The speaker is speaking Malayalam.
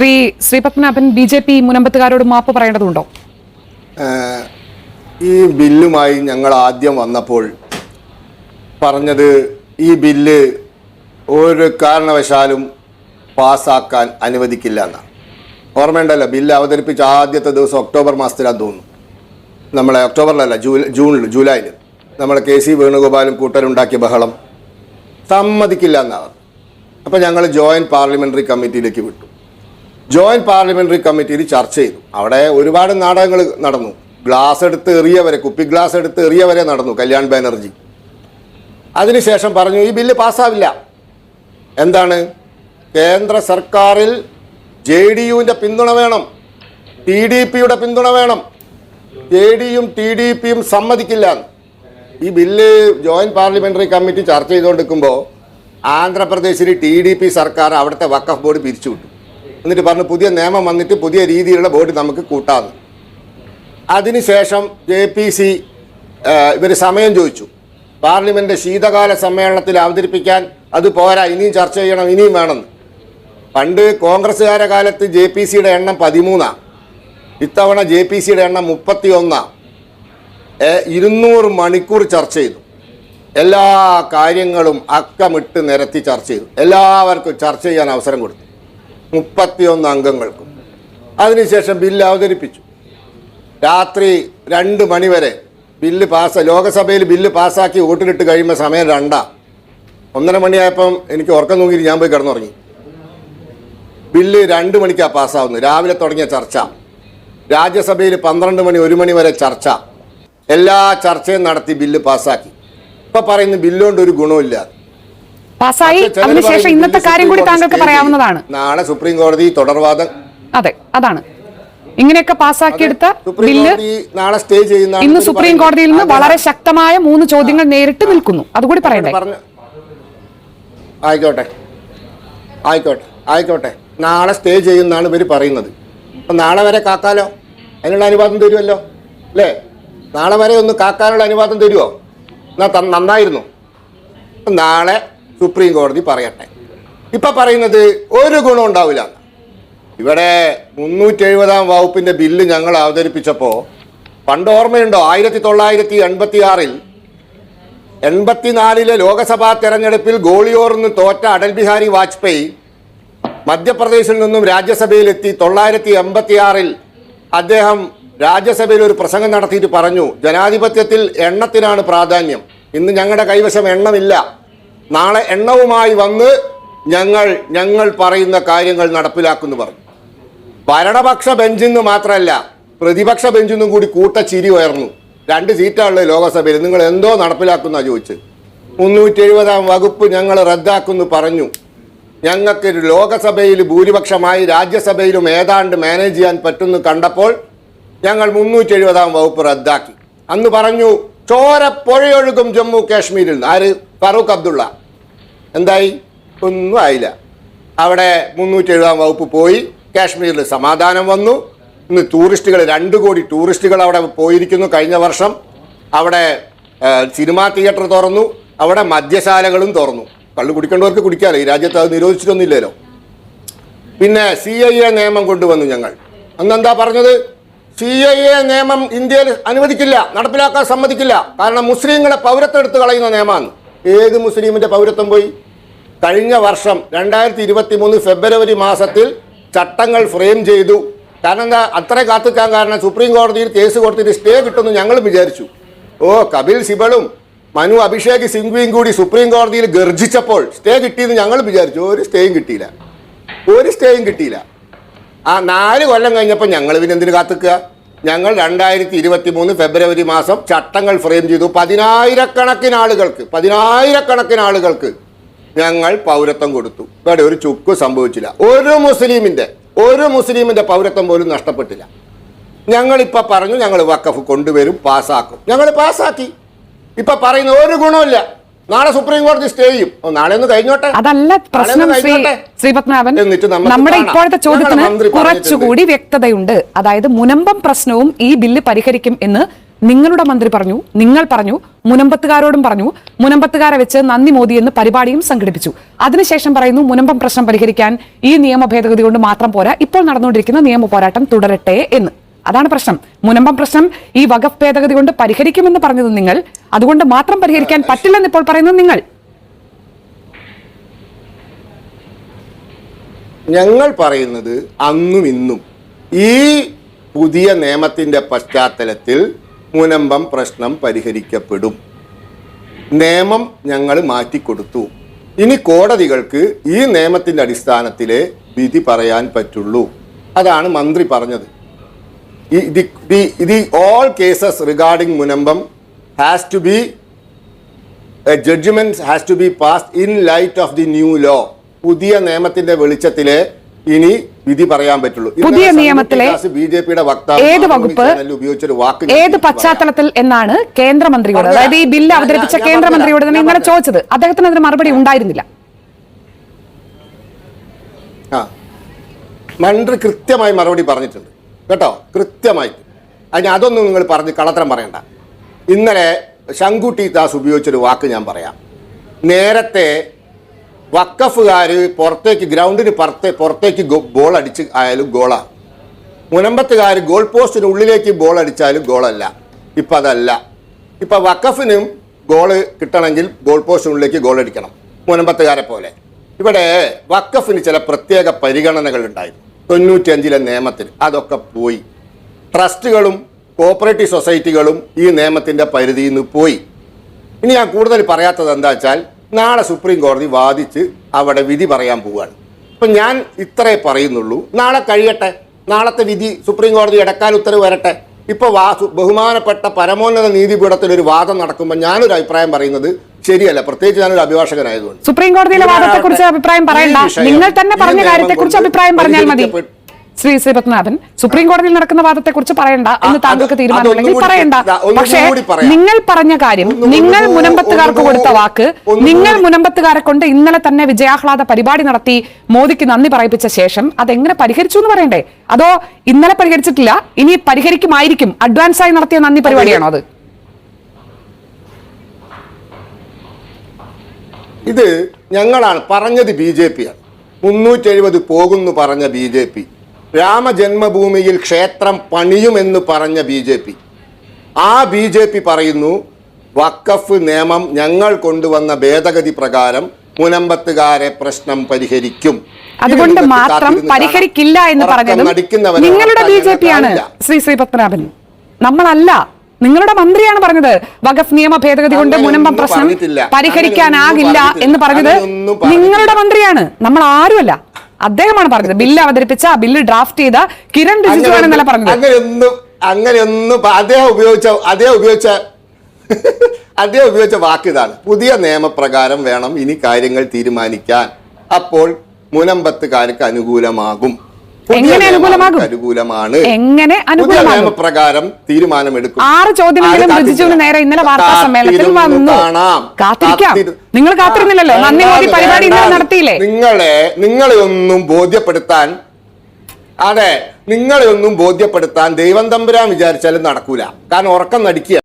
Shri Sreepadmanabhan B J P മുനമ്പത്തുകാരോട് മാപ്പ് പറയേണ്ടതുണ്ടോ? ഈ ബില്ലുമായി ഞങ്ങൾ ആദ്യം വന്നപ്പോൾ പറഞ്ഞത് ഈ ബില്ല് ഒരു കാരണവശാലും പാസ്സാക്കാൻ അനുവദിക്കില്ല എന്നാണ്. ഓർമ്മയുണ്ടല്ലോ ബില്ല് അവതരിപ്പിച്ച ആദ്യത്തെ ദിവസം ഒക്ടോബർ മാസത്തിലാന്ന് തോന്നുന്നു. നമ്മളെ ഒക്ടോബറിലല്ല ജൂ ജൂണിൽ ജൂലൈയിൽ നമ്മളെ കെ സി വേണുഗോപാലും കൂട്ടരുണ്ടാക്കിയ ബഹളം സമ്മതിക്കില്ല എന്നാണ്. അപ്പോൾ ഞങ്ങൾ ജോയിന്റ് പാർലമെന്ററി കമ്മിറ്റിയിലേക്ക് വിട്ടു. ജോയിന്റ് പാർലമെന്ററി കമ്മിറ്റിയിൽ ചർച്ച ചെയ്തു. അവിടെ ഒരുപാട് നാടകങ്ങൾ നടന്നു. ഗ്ലാസ് എടുത്ത് എറിയവരെ കുപ്പി ഗ്ലാസ് എടുത്ത് എറിയവരെ നടന്നു കല്യാൺ ബാനർജി. അതിനുശേഷം പറഞ്ഞു ഈ ബില്ല് പാസ്സാവില്ല. എന്താണ്? കേന്ദ്ര സർക്കാരിൽ ജെ ഡി യുവിന്റെ പിന്തുണ വേണം. ടി ഡി പിയുടെ പിന്തുണ വേണം. ജെ ഡിയും ടി ഡി പിയും സമ്മതിക്കില്ല ഈ ബില്ല് ജോയിന്റ് പാർലമെന്ററി കമ്മിറ്റി ചർച്ച ചെയ്തുകൊണ്ടിരിക്കുമ്പോൾ ആന്ധ്രാപ്രദേശിൽ ടി ഡി പി സർക്കാർ അവിടുത്തെ വക്കഫ് ബോർഡ് പിരിച്ചുവിട്ടു. എന്നിട്ട് പറഞ്ഞു പുതിയ നിയമം വന്നിട്ട് പുതിയ രീതിയിലുള്ള ബോർഡ് നമുക്ക് കൂട്ടാമെന്ന് അതിനുശേഷം ജെ പി സി ഇവർ സമയം ചോദിച്ചു. പാർലമെന്റ് ശീതകാല സമ്മേളനത്തിൽ അവതരിപ്പിക്കാൻ അത് പോരാ ഇനിയും ചർച്ച ചെയ്യണം ഇനിയും വേണമെന്ന്. പണ്ട് കോൺഗ്രസ്സുകാരെ കാലത്ത് ജെ പി സിയുടെ എണ്ണം പതിമൂന്നാണ് ഇത്തവണ ജെ പി സിയുടെ എണ്ണം മുപ്പത്തി ഒന്നാണ് ഇരുന്നൂറ് മണിക്കൂർ ചർച്ച ചെയ്തു. എല്ലാ കാര്യങ്ങളും അക്കമിട്ട് നിരത്തി ചർച്ച ചെയ്തു. എല്ലാവർക്കും ചർച്ച ചെയ്യാൻ അവസരം കൊടുത്തു. മുപ്പത്തിയൊന്ന് അംഗങ്ങൾക്കും. അതിനുശേഷം ബില്ല് അവതരിപ്പിച്ചു. രാത്രി രണ്ട് മണിവരെ ബില്ല് പാസ് ലോകസഭയിൽ ബില്ല് പാസ്സാക്കി വോട്ടിലിട്ട് കഴിയുമ്പോൾ സമയം രണ്ടാ. ഒന്നര മണിയായപ്പം എനിക്ക് ഉറക്കം തൂങ്ങിയിട്ട് ഞാൻ പോയി കിടന്നുറങ്ങി. ബില്ല് രണ്ട് മണിക്കാണ് പാസ്സാവുന്നത് രാവിലെ തുടങ്ങിയ ചർച്ച. രാജ്യസഭയിൽ പന്ത്രണ്ട് മണി ഒരു മണി വരെ ചർച്ച. എല്ലാ ചർച്ചയും നടത്തി ബില്ല് പാസ്സാക്കി ഇപ്പോൾ പറയുന്നു ബില്ലുകൊണ്ട് ഒരു ഗുണമില്ല പാസ്സായി. അതിനുശേഷം ഇന്നത്തെ കാര്യം കൂടി താങ്കൾക്ക് പറയാവുന്നതാണ്. നാളെ സുപ്രീം കോടതി തുടർവാദം. അതെ അതാണ്. ഇങ്ങനെയൊക്കെ പാസ്സാക്കിയെടുത്ത ബില്ല് നാളെ സ്റ്റേ ചെയ്യുന്ന ഇന്ന് സുപ്രീം കോടതിയിൽ നിന്ന് വളരെ ശക്തമായ മൂന്ന് ചോദ്യങ്ങൾ നേരിട്ട് നിൽക്കുന്നു. അതുകൂടി പറയട്ടെ ആയിക്കോട്ടെ. ആയിക്കോട്ടെ. ആയിക്കോട്ടെ. നാളെ സ്റ്റേ ചെയ്യുന്നാണ് ഇവർ പറയുന്നത്. അപ്പം നാളെ വരെ കാക്കാലോ? അതിനുള്ള അനുവാദം തരുമല്ലോ അല്ലേ? നാളെ വരെ ഒന്ന് കാക്കാനുള്ള അനുവാദം തരുമോ എന്നാ നന്നായിരുന്നു. നാളെ സുപ്രീം കോടതി പറയട്ടെ. ഇപ്പം പറയുന്നത് ഒരു ഗുണം ഉണ്ടാവില്ല. ഇവിടെ മുന്നൂറ്റി എഴുപതാം വകുപ്പിന്റെ ബില്ല് ഞങ്ങൾ അവതരിപ്പിച്ചപ്പോൾ പണ്ട് ഓർമ്മയുണ്ടോ? ആയിരത്തി തൊള്ളായിരത്തി എൺപത്തി ആറിൽ എൺപത്തിനാലിലെ ലോക്സഭാ തെരഞ്ഞെടുപ്പിൽ ഗോളിയോറിന് തോറ്റ അടൽ ബിഹാരി വാജ്പേയി മധ്യപ്രദേശിൽ നിന്നും രാജ്യസഭയിലെത്തി. തൊള്ളായിരത്തി എൺപത്തി ആറിൽ അദ്ദേഹം രാജ്യസഭയിൽ ഒരു പ്രസംഗം നടത്തിയിട്ട് പറഞ്ഞു ജനാധിപത്യത്തിൽ എണ്ണത്തിനാണ് പ്രാധാന്യം. ഇന്ന് ഞങ്ങളുടെ കൈവശം എണ്ണമില്ല. നാളെ എണ്ണവുമായി വന്ന് ഞങ്ങൾ ഞങ്ങൾ പറയുന്ന കാര്യങ്ങൾ നടപ്പിലാക്കുന്നു പറഞ്ഞു ഭരണപക്ഷ ബെഞ്ചിൽ നിന്ന് മാത്രമല്ല പ്രതിപക്ഷ ബെഞ്ചിൽ നിന്നും കൂടി കൂട്ട ചിരി ഉയർന്നു. രണ്ട് സീറ്റാണുള്ളത് ലോകസഭയിൽ. നിങ്ങൾ എന്തോ നടപ്പിലാക്കുന്ന ചോദിച്ച് മുന്നൂറ്റി എഴുപതാം വകുപ്പ് ഞങ്ങൾ റദ്ദാക്കുന്നു പറഞ്ഞു. ഞങ്ങൾക്ക് ലോകസഭയിൽ ഭൂരിപക്ഷമായി രാജ്യസഭയിലും ഏതാണ്ട് മാനേജ് ചെയ്യാൻ പറ്റുന്നു കണ്ടപ്പോൾ ഞങ്ങൾ മുന്നൂറ്റി എഴുപതാം വകുപ്പ് റദ്ദാക്കി. അന്ന് പറഞ്ഞു ചോര പുഴയൊഴുകും ജമ്മു കാശ്മീരിൽ. ആര്? ഫറൂഖ് അബ്ദുള്ള. എന്തായി? ഒന്നും ആയില്ല. അവിടെ മുന്നൂറ്റി എഴുപതാം വകുപ്പ് പോയി കാശ്മീരിൽ സമാധാനം വന്നു. ഇന്ന് ടൂറിസ്റ്റുകൾ രണ്ട് കോടി ടൂറിസ്റ്റുകൾ അവിടെ പോയിരിക്കുന്നു കഴിഞ്ഞ വർഷം. അവിടെ സിനിമാ തിയേറ്റർ തുറന്നു. അവിടെ മദ്യശാലകളും തുറന്നു. കള്ളു കുടിക്കേണ്ടവർക്ക് കുടിക്കാമല്ലോ ഈ രാജ്യത്ത് അത് നിരോധിച്ചിട്ടൊന്നുമില്ലല്ലോ. പിന്നെ സി ഐ എ നിയമം കൊണ്ടുവന്നു ഞങ്ങൾ. അന്നെന്താ പറഞ്ഞത്? സി ഐ എ നിയമം ഇന്ത്യയിൽ അനുവദിക്കില്ല നടപ്പിലാക്കാൻ സമ്മതിക്കില്ല. കാരണം മുസ്ലിങ്ങളെ പൗരത്വം എടുത്തു കളയുന്ന നിയമമാണ്. ഏത് മുസ്ലിമിന്റെ പൗരത്വം പോയി? കഴിഞ്ഞ വർഷം രണ്ടായിരത്തി ഇരുപത്തി മൂന്ന് ഫെബ്രുവരി മാസത്തിൽ ചട്ടങ്ങൾ ഫ്രെയിം ചെയ്തു. കാരണം എന്താ? അത്ര കാത്തിക്കാൻ കാരണം സുപ്രീം കോടതിയിൽ കേസ് കൊടുത്തിട്ട് സ്റ്റേ കിട്ടുമെന്ന് ഞങ്ങളും വിചാരിച്ചു. ഓ കപിൽ സിബളും മനു അഭിഷേക് സിംഗ്വിയും കൂടി സുപ്രീം കോടതിയിൽ ഗർജിച്ചപ്പോൾ സ്റ്റേ കിട്ടിയെന്ന് ഞങ്ങൾ വിചാരിച്ചു. ഒരു സ്റ്റേയും കിട്ടിയില്ല. ഒരു സ്റ്റേയും കിട്ടിയില്ല. ആ നാല് കൊല്ലം കഴിഞ്ഞപ്പോൾ ഞങ്ങൾ പിന്നെ എന്തിനു കാത്തിക്കുക? ഞങ്ങൾ രണ്ടായിരത്തി ഇരുപത്തി മൂന്ന് ഫെബ്രുവരി മാസം ചട്ടങ്ങൾ ഫ്രെയിം ചെയ്തു പതിനായിരക്കണക്കിന് ആളുകൾക്ക് പതിനായിരക്കണക്കിന് ആളുകൾക്ക് ഞങ്ങൾ പൗരത്വം കൊടുത്തു. ഇവിടെ ഒരു ചുക്ക് സംഭവിച്ചില്ല. ഒരു മുസ്ലിമിന്റെ ഒരു മുസ്ലിമിന്റെ പൗരത്വം പോലും നഷ്ടപ്പെട്ടില്ല. ഞങ്ങളിപ്പോൾ പറഞ്ഞു ഞങ്ങൾ വക്കഫ് കൊണ്ടുവരും പാസ്സാക്കും ഞങ്ങൾ പാസ്സാക്കി ഇപ്പൊ പറയുന്ന ഒരു ഗുണമില്ല നാളെ സുപ്രീം കോടതി സ്റ്റേ ചെയ്യും. നാളെ ഒന്ന് കഴിഞ്ഞോട്ടെ? അതല്ല പ്രശ്നം ശ്രീ ശ്രീപത്മനാഭൻ നമ്മുടെ ഇപ്പോഴത്തെ ചോദ്യത്തിന് കുറച്ചുകൂടി വ്യക്തതയുണ്ട്. അതായത് മുനമ്പം പ്രശ്നവും ഈ ബില്ല് പരിഹരിക്കും എന്ന് നിങ്ങളുടെ മന്ത്രി പറഞ്ഞു നിങ്ങൾ പറഞ്ഞു മുനമ്പത്തുകാരോടും പറഞ്ഞു മുനമ്പത്തുകാരെ വെച്ച് നന്ദി മോദി എന്ന് പരിപാടിയും സംഘടിപ്പിച്ചു. അതിനുശേഷം പറയുന്നു മുനമ്പം പ്രശ്നം പരിഹരിക്കാൻ ഈ നിയമ ഭേദഗതി കൊണ്ട് മാത്രം പോരാ ഇപ്പോൾ നടന്നുകൊണ്ടിരിക്കുന്ന നിയമ പോരാട്ടം തുടരട്ടെ എന്ന്. അതാണ് പ്രശ്നം. മുനമ്പം പ്രശ്നം ഈ വകഫ് ഭേദഗതി കൊണ്ട് പരിഹരിക്കുമെന്ന് പറഞ്ഞത് നിങ്ങൾ. അതുകൊണ്ട് മാത്രം പരിഹരിക്കാൻ പറ്റില്ലെന്ന് ഇപ്പോൾ പറയുന്നത് നിങ്ങൾ. ഞങ്ങൾ പറയുന്നത് അന്നും ഇന്നും ഈ പുതിയ നിയമത്തിന്റെ പശ്ചാത്തലത്തിൽ മുനമ്പം പ്രശ്നം പരിഹരിക്കപ്പെടും. നിയമം ഞങ്ങൾ മാറ്റിക്കൊടുത്തു. ഇനി കോടതികൾക്ക് ഈ നിയമത്തിന്റെ അടിസ്ഥാനത്തിലെ വിധി പറയാൻ പറ്റുള്ളൂ. അതാണ് മന്ത്രി പറഞ്ഞത്. The the all cases regarding Munambam has to be a judgement has to be pass in light of the new law പുതിയ നിയമത്തിന്റെ വെളിച്ചത്തിലെ ഇനി വിധി പറയാൻ പറ്റുള്ളൂ. പുതിയ നിയമത്തിലെ ബി ജെ പിയുടെ വക്താവ് ഏത് വകുപ്പ് ഉപയോഗിച്ചൊരു വാക്ക് ഏത് പശ്ചാത്തലത്തിൽ എന്നാണ് കേന്ദ്രമന്ത്രിയോട് അതായത് ഈ ബില്ല് അവതരിപ്പിച്ച കേന്ദ്രമന്ത്രിയോട് തന്നെ ഇങ്ങനെ ഇന്നലെ ചോദിച്ചത്. അദ്ദേഹത്തിന് അതിന് മറുപടി ഉണ്ടായിരുന്നില്ല. മന്ത്രി കൃത്യമായി മറുപടി പറഞ്ഞിട്ടുണ്ട്. കേട്ടോ? കൃത്യമായിട്ട് അതിന് അതൊന്നും നിങ്ങൾ പറഞ്ഞ് കള്ളത്തരം പറയണ്ട. ഇന്നലെ ശങ്കുട്ടി ദാസ് ഉപയോഗിച്ചൊരു വാക്ക് ഞാൻ പറയാം. നേരത്തെ വക്കഫുകാർ പുറത്തേക്ക് ഗ്രൗണ്ടിന് പുറത്തെ പുറത്തേക്ക് ഗോൾ അടിച്ച് ആയാലും ഗോളാണ് മുനമ്പത്തുകാർ ഗോൾ പോസ്റ്റിന് ഉള്ളിലേക്ക് ബോൾ അടിച്ചാലും ഗോളല്ല. ഇപ്പം അതല്ല. ഇപ്പം വക്കഫിനും ഗോൾ കിട്ടണമെങ്കിൽ ഗോൾ പോസ്റ്റിനുള്ളിലേക്ക് ഗോൾ അടിക്കണം. മുനമ്പത്തുകാരെ പോലെ. ഇവിടെ വക്കഫിന് ചില പ്രത്യേക പരിഗണനകൾ ഉണ്ടായിരുന്നു. തൊണ്ണൂറ്റിയഞ്ചിലെ നിയമത്തിൽ അതൊക്കെ പോയി. ട്രസ്റ്റുകളും കോപ്പറേറ്റീവ് സൊസൈറ്റികളും ഈ നിയമത്തിന്റെ പരിധിയിൽ നിന്ന് പോയി. ഇനി ഞാൻ കൂടുതൽ പറയാത്തത് എന്താ വെച്ചാൽ നാളെ സുപ്രീം കോടതി വാദിച്ച് അവിടെ വിധി പറയാൻ പോവുകയാണ്. അപ്പം ഞാൻ ഇത്രേ പറയുന്നുള്ളൂ. നാളെ കഴിയട്ടെ. നാളത്തെ വിധി സുപ്രീം കോടതി ഇടക്കാൽ ഉത്തരവ് വരട്ടെ. ഇപ്പൊ വാ ബഹുമാനപ്പെട്ട പരമോന്നത നീതിപീഠത്തിൽ ഒരു വാദം നടക്കുമ്പോൾ ഞാനൊരു അഭിപ്രായം പറയുന്നത് ശരിയല്ല പ്രത്യേകിച്ച് ഞാനൊരു അഭിഭാഷകനായതുകൊണ്ട്. സുപ്രീം കോടതിയിലെ ഇതിനകത്ത് വാദത്തെ കുറിച്ച് അഭിപ്രായം പറയണ്ട. നിങ്ങൾ തന്നെ പറഞ്ഞ കാര്യത്തെ കുറിച്ച് അഭിപ്രായം പറഞ്ഞാൽ മതി. ശ്രീ ശ്രീ പത്മനാഭൻ സുപ്രീം കോടതിയിൽ നടക്കുന്ന വാദത്തെ കുറിച്ച് പറയണ്ട എന്ന് താങ്കൾക്ക് തീരുമാനമുണ്ടെങ്കിൽ പറയണ്ട. പക്ഷേ നിങ്ങൾ പറഞ്ഞ കാര്യം നിങ്ങൾ മുനമ്പത്തുകാർക്ക് കൊടുത്ത വാക്ക് നിങ്ങൾ മുനമ്പത്തുകാരെ കൊണ്ട് ഇന്നലെ തന്നെ വിജയാഹ്ലാദ പരിപാടി നടത്തി മോദിക്ക് നന്ദി പറയിപ്പിച്ച ശേഷം അതെങ്ങനെ പരിഹരിച്ചു എന്ന് പറയണ്ടേ? അതോ ഇന്നലെ പരിഹരിച്ചിട്ടില്ല ഇനി പരിഹരിക്കുമായിരിക്കും. അഡ്വാൻസായി നടത്തിയ നന്ദി പരിപാടിയാണോ അത്? ഇത് ഞങ്ങളാണ് പറഞ്ഞത് ബി ജെ പിയാണ്. മുന്നൂറ്റി എഴുപത് പോകുന്നു പറഞ്ഞ ബി ജെ പി. രാമജന്മഭൂമിയിൽ ക്ഷേത്രം പണിയുമെന്ന് പറഞ്ഞ ബി ജെ പി. ആ ബി ജെ പി പറയുന്നു വക്കഫ് നിയമം ഞങ്ങൾ കൊണ്ടുവന്ന ഭേദഗതി പ്രകാരം മുനമ്പത്തുകാരെ പ്രശ്നം പരിഹരിക്കും. അതുകൊണ്ട് മാത്രം പരിഹരിക്കില്ല എന്ന് പറഞ്ഞത് നിങ്ങളുടെ ബി ജെ പി ആണ് ശ്രീ ശ്രീ പത്മനാഭൻ. നമ്മളല്ല. നിങ്ങളുടെ മന്ത്രിയാണ് പറഞ്ഞത്. വഖഫ് നിയമ ഭേദഗതി കൊണ്ട് മുനമ്പം പ്രശ്നം. പരിഹരിക്കാനാകില്ല എന്ന് പറഞ്ഞത് നിങ്ങളുടെ മന്ത്രിയാണ്. നമ്മൾ ആരുമല്ല. അദ്ദേഹമാണ് പറഞ്ഞത്. ബില്ല് അവതരിപ്പിച്ച ആ ബില്ല് ഡ്രാഫ്റ്റ് ചെയ്ത കിരൺ റിജിജു ആണെന്നല്ല പറഞ്ഞത്. അങ്ങനെയൊന്നും അങ്ങനെയൊന്നും അദ്ദേഹം ഉപയോഗിച്ച അദ്ദേഹം ഉപയോഗിച്ച അദ്ദേഹം ഉപയോഗിച്ച വാക്ക് ഇതാണ്. പുതിയ നിയമപ്രകാരം വേണം ഇനി കാര്യങ്ങൾ തീരുമാനിക്കാൻ. അപ്പോൾ മുനമ്പത്തുകാർക്ക് അനുകൂലമാകും. എങ്ങനെ അനുകൂലമാകും? അനുകൂലമാണ്. എങ്ങനെ അനുകൂലമാകും? പ്രകാരം തീരുമാനമെടുക്കും. ആറ് ചോദ്യമെങ്കിലും അത് നേരെ ഇന്നലെ വാർത്താ സമ്മേളനത്തിൽ വന്നു. കാത്തിരിക്കാം. നിങ്ങൾ കാത്തിരുന്നില്ലല്ലോ? നന്ദി മോദി പരിപാടി ഇന്നലെ. നടത്തിയില്ലേ? നിങ്ങളെ നിങ്ങളെ ഒന്നും ബോധ്യപ്പെടുത്താൻ അതെ നിങ്ങളെ ഒന്നും ബോധ്യപ്പെടുത്താൻ ദൈവം തമ്പുരാൻ വിചാരിച്ചാലും നടക്കൂല. കാരണം ഉറക്കം നടിക്കുക.